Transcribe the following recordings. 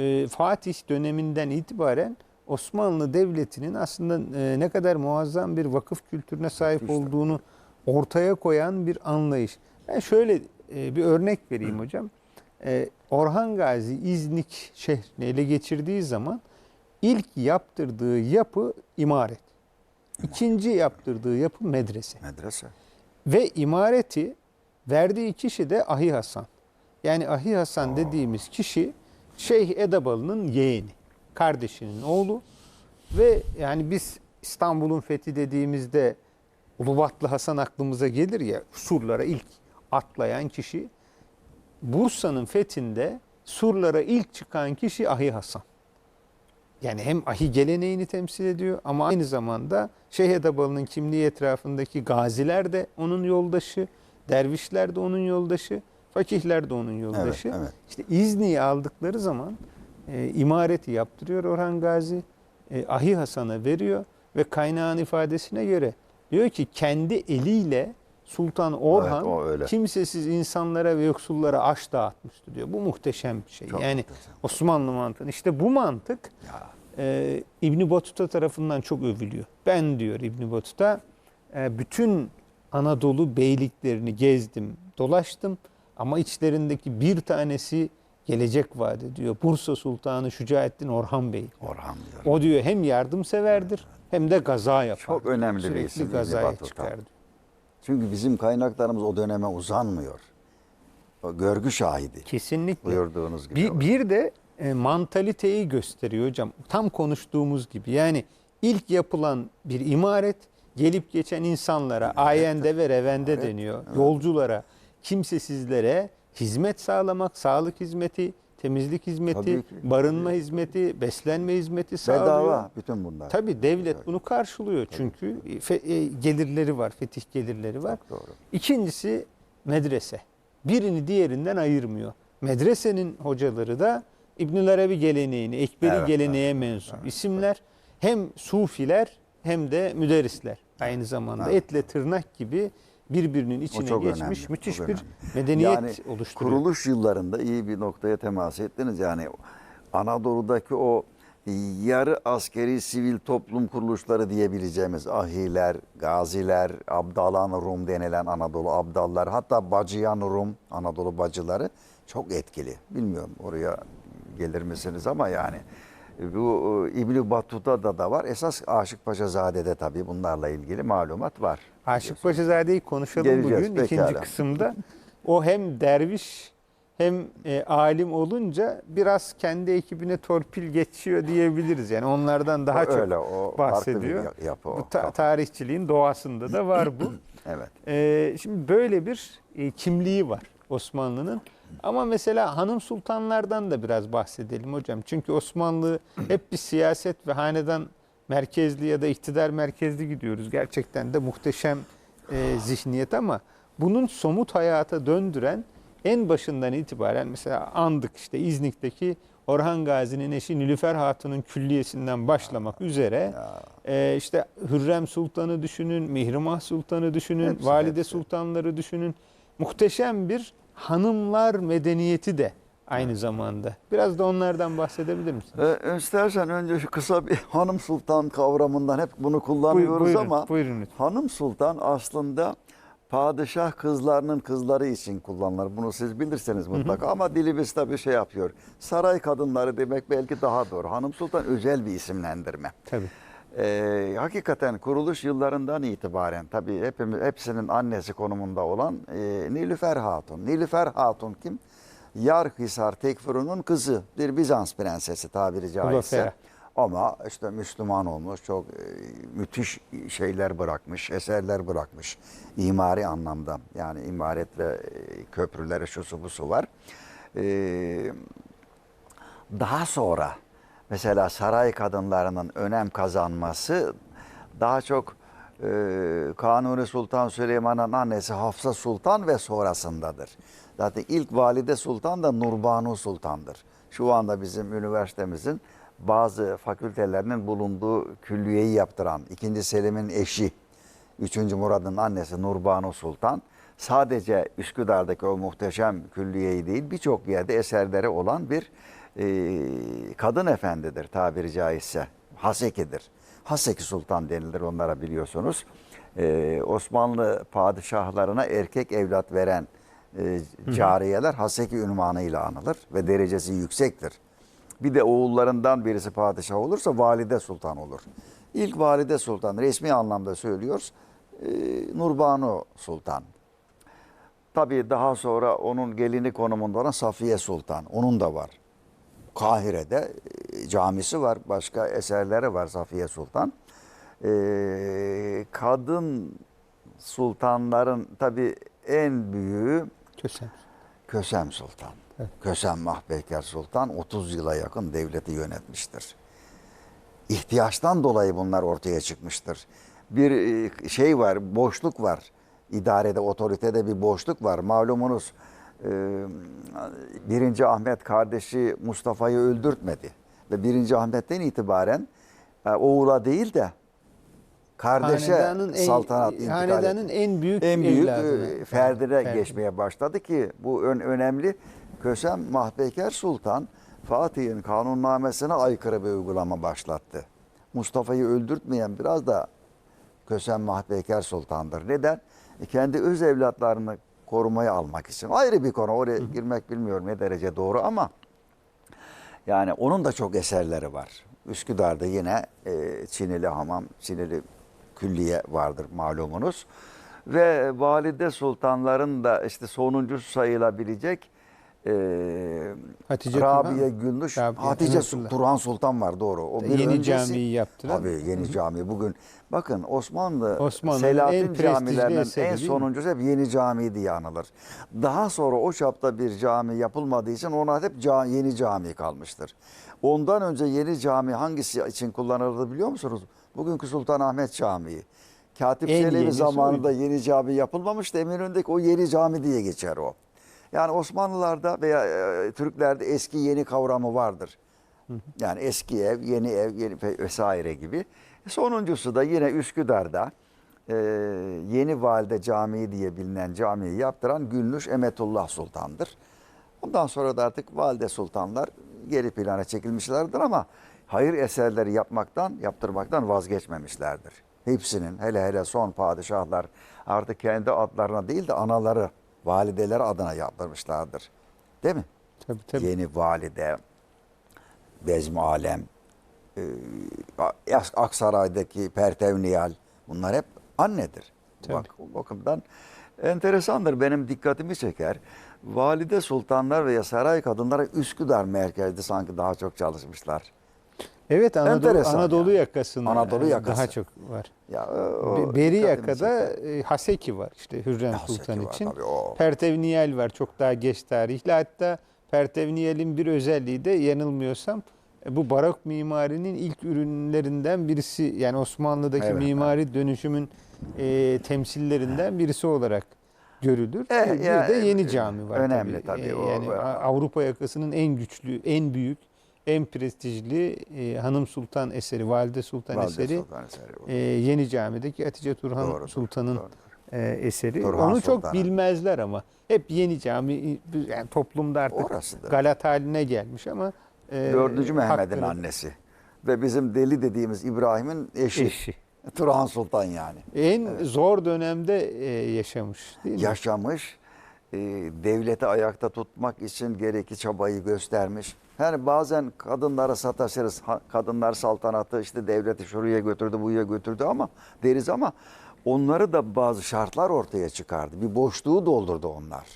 e, Fatih döneminden itibaren Osmanlı Devleti'nin aslında e, ne kadar muazzam bir vakıf kültürüne sahip İşte. olduğunu ortaya koyan bir anlayış. Ben şöyle e, bir örnek vereyim hocam. E, Orhan Gazi İznik şehrini ele geçirdiği zaman ilk yaptırdığı yapı imaret. İkinci yaptırdığı yapı medrese. Medrese. Ve imareti verdiği kişi de Ahi Hasan. Yani Ahi Hasan dediğimiz kişi Şeyh Edebalı'nın yeğeni, kardeşinin oğlu. Ve yani biz İstanbul'un fethi dediğimizde Ulubatlı Hasan aklımıza gelir ya surlara ilk atlayan kişi. Bursa'nın fethinde surlara ilk çıkan kişi Ahi Hasan. Yani hem ahi geleneğini temsil ediyor ama aynı zamanda Şeyh Edebalı'nın kimliği etrafındaki gaziler de onun yoldaşı, dervişler de onun yoldaşı, fakihler de onun yoldaşı. Evet, evet. İşte İzni'yi aldıkları zaman e, imareti yaptırıyor Orhan Gazi, e, Ahi Hasan'a veriyor ve kaynağın ifadesine göre diyor ki kendi eliyle Sultan Orhan o öyle. kimsesiz insanlara ve yoksullara aş dağıtmıştı diyor. Bu muhteşem bir şey. Çok yani muhteşem. Osmanlı mantığı. İşte bu mantık Ya. e, İbni Batuta tarafından çok övülüyor. Ben diyor İbni Batuta e, bütün Anadolu beyliklerini gezdim, dolaştım ama içlerindeki bir tanesi gelecek vaat ediyor. Bursa Sultanı Şücaettin Orhan Bey. Orhan diyor. O diyor hem yardımseverdir hem de gaza yapar. Çok önemli bir Sürekli isim İbni gazaya çıkar diyor. Çünkü bizim kaynaklarımız o döneme uzanmıyor. O görgü şahidi. Kesinlikle. Buyurduğunuz gibi. Bir, bir de e, mantaliteyi gösteriyor hocam. Tam konuştuğumuz gibi. Yani ilk yapılan bir imaret gelip geçen insanlara ayende ve revende Evet, deniyor. evet. Yolculara, kimsesizlere hizmet sağlamak, sağlık hizmeti, temizlik hizmeti, Tabii ki, barınma hizmeti, beslenme hizmeti sağlıyor. Bedava bütün bunlar. Tabii devlet bunu karşılıyor çünkü fe- e, gelirleri var, fetih gelirleri var. Çok doğru. İkincisi medrese. Birini diğerinden ayırmıyor. Medresenin hocaları da İbnül Arabi geleneğini, Ekberi Evet, geleneğe mensup isimler. Hem sufiler hem de müderrisler aynı zamanda. Evet. Etle tırnak gibi birbirinin içine geçmiş önemli, müthiş bir önemli. medeniyet yani oluşturuyor. Kuruluş yıllarında iyi bir noktaya temas ettiniz. Yani Anadolu'daki o yarı askeri sivil toplum kuruluşları diyebileceğimiz ahiler, gaziler, Abdalan Rum denilen Anadolu abdallar hatta Bacıyan Rum Anadolu bacıları çok etkili. Bilmiyorum oraya gelir misiniz ama yani bu e, İbni Battuta da var. Esas Aşık Paşazade'de tabii bunlarla ilgili malumat var. Aşık Paşazade'yi konuşalım Geleceğiz, bugün ikinci pekala. kısımda. O hem derviş hem e, alim olunca biraz kendi ekibine torpil geçiyor diyebiliriz. Yani onlardan daha O çok öyle, o farklı bir bahsediyor. ya- yapı o. Bu ta- tarihçiliğin doğasında da var bu. Evet. E, şimdi böyle bir e, kimliği var Osmanlı'nın. Ama mesela hanım sultanlardan da biraz bahsedelim hocam. Çünkü Osmanlı hep bir siyaset ve hanedan merkezli ya da iktidar merkezli gidiyoruz. Gerçekten de muhteşem e, zihniyet ama bunun somut hayata döndüren en başından itibaren mesela andık işte İznik'teki Orhan Gazi'nin eşi Nilüfer Hatun'un külliyesinden başlamak üzere e, işte Hürrem Sultan'ı düşünün, Mihrimah Sultan'ı düşünün, Hepsi, Valide hepsi. Sultanları düşünün. Muhteşem bir hanımlar medeniyeti de aynı zamanda. Biraz da onlardan bahsedebilir misiniz? Ee, istersen önce şu kısa bir hanım sultan kavramından hep bunu kullanıyoruz buyurun, ama buyurun lütfen. hanım sultan aslında padişah kızlarının kızları için kullanılır. Bunu siz bilirsiniz mutlaka ama dilimiz tabii şey yapıyor. Saray kadınları demek belki daha doğru. Hanım sultan özel bir isimlendirme. Tabii. Ee, hakikaten kuruluş yıllarından itibaren tabii hepimiz, hepsinin annesi konumunda olan e, Nilüfer Hatun. Nilüfer Hatun kim? Yarhisar Tekfuru'nun kızı. Bir Bizans prensesi tabiri caizse. Ama işte Müslüman olmuş, çok e, müthiş şeyler bırakmış, eserler bırakmış. İmari anlamda. Yani imaret ve e, köprüleri şusu busu var. Eee daha sonra mesela saray kadınlarının önem kazanması daha çok e, Kanuni Sultan Süleyman'ın annesi Hafsa Sultan ve sonrasındadır. Zaten ilk valide sultan da Nurbanu Sultan'dır. Şu anda bizim üniversitemizin bazı fakültelerinin bulunduğu külliyeyi yaptıran 2. Selim'in eşi 3. Murad'ın annesi Nurbanu Sultan sadece Üsküdar'daki o muhteşem külliyeyi değil birçok yerde eserleri olan bir e, kadın efendidir tabiri caizse. Hasekidir. Haseki Sultan denilir onlara biliyorsunuz. E, Osmanlı padişahlarına erkek evlat veren e, cariyeler Haseki ünvanıyla anılır ve derecesi yüksektir. Bir de oğullarından birisi padişah olursa valide sultan olur. İlk valide sultan resmi anlamda söylüyoruz. E, Nurbanu Sultan. Tabii daha sonra onun gelini konumunda olan Safiye Sultan. Onun da var. Kahire'de e, camisi var. Başka eserleri var Safiye Sultan. E, kadın sultanların tabii en büyüğü Kösem. Kösem Sultan. Evet. Kösem Mahpeker Sultan 30 yıla yakın devleti yönetmiştir. İhtiyaçtan dolayı bunlar ortaya çıkmıştır. Bir e, şey var, boşluk var. İdarede, otoritede bir boşluk var. Malumunuz birinci Ahmet kardeşi Mustafa'yı öldürtmedi. Ve birinci Ahmet'ten itibaren e, oğula değil de kardeşe Hanedanın en- saltanat intikal hanedanın etti en büyük en büyük evladına. e, ferdine Ferdi. geçmeye başladı ki bu ön, önemli. Kösem Mahpeker Sultan Fatih'in kanunnamesine aykırı bir uygulama başlattı. Mustafa'yı öldürtmeyen biraz da Kösem Mahpeker Sultan'dır. Neden? E, kendi öz evlatlarını korumaya almak için. Ayrı bir konu. Oraya girmek bilmiyorum ne derece doğru ama yani onun da çok eserleri var. Üsküdar'da yine e, Çinili Hamam, Çinili Külliye vardır malumunuz. Ve Valide Sultanların da işte sonuncusu sayılabilecek e, Hatice Rabiye Turhan. Gülnüş, Rabiye Hatice Gülnüş. Turhan Sultan var doğru. O bir Yeni öncesi- camiyi yaptıran. Tabii yeni cami. Bugün bakın Osmanlı, Osmanlı'nın Selahattin camilerinin eseri en sonuncusu hep yeni cami diye anılır. Daha sonra o çapta bir cami yapılmadığı için ona hep ca- yeni cami kalmıştır. Ondan önce yeni cami hangisi için kullanılırdı biliyor musunuz? Bugünkü Sultanahmet Camii. Katip En Çelebi zamanında oydu. yeni cami yapılmamıştı. Eminönü'ndeki o yeni cami diye geçer o. Yani Osmanlılarda veya e, Türklerde eski yeni kavramı vardır. Yani eski ev, yeni ev, yeni vesaire gibi. Sonuncusu da yine Üsküdar'da e, Yeni Valide Camii diye bilinen camiyi yaptıran Gülnüş Emetullah Sultan'dır. Ondan sonra da artık valide sultanlar geri plana çekilmişlerdir ama hayır eserleri yapmaktan, yaptırmaktan vazgeçmemişlerdir. Hepsinin hele hele son padişahlar artık kendi adlarına değil de anaları, valideleri adına yaptırmışlardır. Değil mi? Tabii tabii. Yeni valide, Bezmi Alem, e, Aksaray'daki Pertevniyal bunlar hep annedir. Tabii. Bak o bakımdan enteresandır benim dikkatimi çeker. Valide sultanlar veya saray kadınları Üsküdar merkezde sanki daha çok çalışmışlar. Evet Anadolu, Enteresan Anadolu yani. yakasında Anadolu yakası. daha çok var. Ya, o Be- Beri yakada çeker. e, Haseki var işte Hürrem Haseki Sultan var için. tabii, o. Pertevniyel var çok daha geç tarihli. Hatta Pertevniyel'in bir özelliği de yanılmıyorsam e, bu barok mimarinin ilk ürünlerinden birisi yani Osmanlı'daki Evet, mimari dönüşümün e, temsillerinden birisi olarak görülür. E, bir ya, de yeni cami var. önemli tabii, E, o- yani o- Avrupa yakasının en güçlü, en büyük, en prestijli e, Hanım Sultan eseri, Valide Sultan Valide eseri Sultan eseri. e, Yeni Cami'deki Hatice Turhan Doğrudur, Sultan'ın doğrudur. e, eseri. Turhan Onu çok Sultan'ın. bilmezler ama. Hep Yeni Cami yani toplumda artık Orasıdır. galat haline gelmiş ama e, Dördüncü Mehmet'in hakkını- annesi. Ve bizim deli dediğimiz İbrahim'in eşi. eşi. Turhan Sultan yani. En zor dönemde e, yaşamış değil mi? yaşamış, e, devleti ayakta tutmak için gerekli çabayı göstermiş. Yani bazen kadınlara sataşırız. Kadınlar saltanatı işte devleti şuraya götürdü, buraya götürdü ama deriz ama onları da bazı şartlar ortaya çıkardı. Bir boşluğu doldurdu onlar.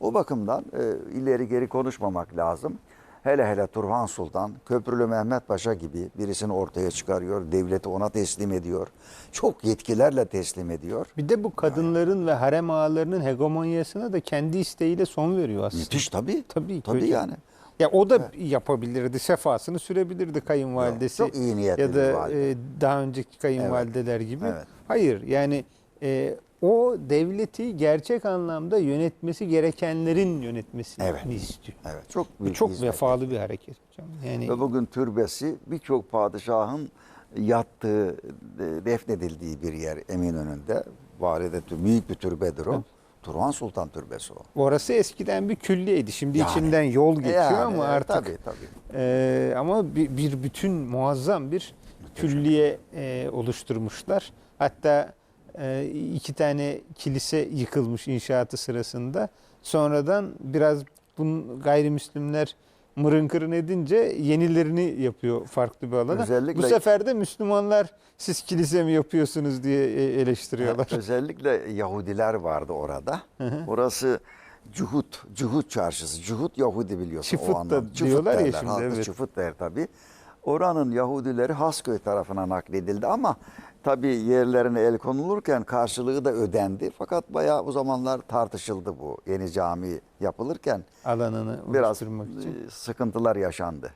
O bakımdan e, ileri geri konuşmamak lazım. Hele hele Turhan Sultan, Köprülü Mehmet Paşa gibi birisini ortaya çıkarıyor. Devleti ona teslim ediyor. Çok yetkilerle teslim ediyor. Bir de bu kadınların ve harem ağalarının hegemonyasına da kendi isteğiyle son veriyor aslında. Müthiş tabii. Tabii, Tabii yani. Ya o da yapabilirdi, sefasını sürebilirdi kayınvalidesi. Yok, çok iyi niyetli Ya da e, daha önceki kayınvalideler gibi. Evet. Hayır yani e, o devleti gerçek anlamda yönetmesi gerekenlerin yönetmesini Evet. istiyor. Evet. Çok büyük çok hizmet. vefalı bir hareket hocam. Yani Ve bugün türbesi birçok padişahın yattığı, e, defnedildiği bir yer Eminönü'nde. Valide büyük bir türbedir o. Turhan Sultan Türbesi o. Orası eskiden bir külliyeydi. Şimdi Yani. içinden yol geçiyor Yani, ama e, artık Tabii tabii. Ee, ama bir, bir bütün muazzam bir külliye e, oluşturmuşlar. Hatta e, iki tane kilise yıkılmış inşaatı sırasında. Sonradan biraz bunun gayrimüslimler mırın kırın edince yenilerini yapıyor farklı bir alana. Özellikle- Bu sefer de Müslümanlar siz kilise mi yapıyorsunuz diye e, eleştiriyorlar. Özellikle Yahudiler vardı orada. hı. Orası Cuhut, Cuhut çarşısı. Cuhut Yahudi biliyorsun Çıfıt o da anlamda. diyorlar ya derler, şimdi, halkı evet. Çıfıt der tabii. Oranın Yahudileri Hasköy tarafına nakledildi ama tabii yerlerine el konulurken karşılığı da ödendi. Fakat bayağı o zamanlar tartışıldı bu yeni cami yapılırken. Alanını Biraz için. e, sıkıntılar yaşandı.